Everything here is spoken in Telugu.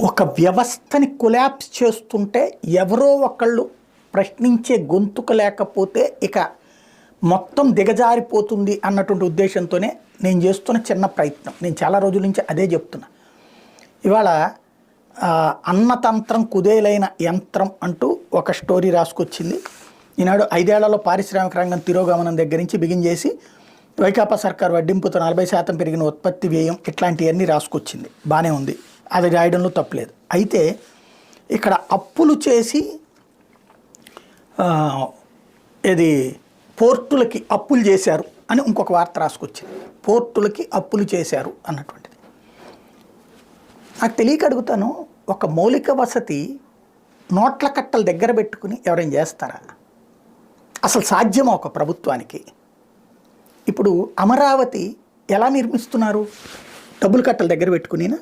ఒక వ్యవస్థని కొలాప్స్ చేస్తుంటే ఎవరో ఒకళ్ళు ప్రశ్నించే గొంతుక లేకపోతే ఇక మొత్తం దిగజారిపోతుంది అన్నటువంటి ఉద్దేశంతోనే నేను చేస్తున్న చిన్న ప్రయత్నం. నేను చాలా రోజుల నుంచి అదే చెప్తున్నా. ఇవాళ అన్నతంత్రం కుదేలైన యంత్రం అంటూ ఒక స్టోరీ రాసుకొచ్చింది. ఈనాడు ఐదేళ్ళలో పారిశ్రామిక రంగం తిరోగమనం దగ్గర నుంచి బిగిన్ చేసి వైకాపా సర్కార్ వడ్డింపుతో నలభై శాతం పెరిగిన ఉత్పత్తి వ్యయం ఇట్లాంటివన్నీ రాసుకొచ్చింది. బాగానే ఉంది. అది రాయడంలో తప్పలేదు. అయితే ఇక్కడ అప్పులు చేసి ఇది పోర్టులకి అప్పులు చేశారు అని ఇంకొక వార్త రాసుకొచ్చింది. పోర్టులకి అప్పులు చేశారు అన్నటువంటిది. నాకు తెలియక అడుగుతాను ఒక మౌలిక వసతి నోట్ల కట్టలు దగ్గర పెట్టుకుని ఎవరైనా చేస్తారా? అసలు సాధ్యమా ఒక ప్రభుత్వానికి? ఇప్పుడు అమరావతి ఎలా నిర్మిస్తున్నారు? డబ్బులు కట్టలు దగ్గర పెట్టుకునినా?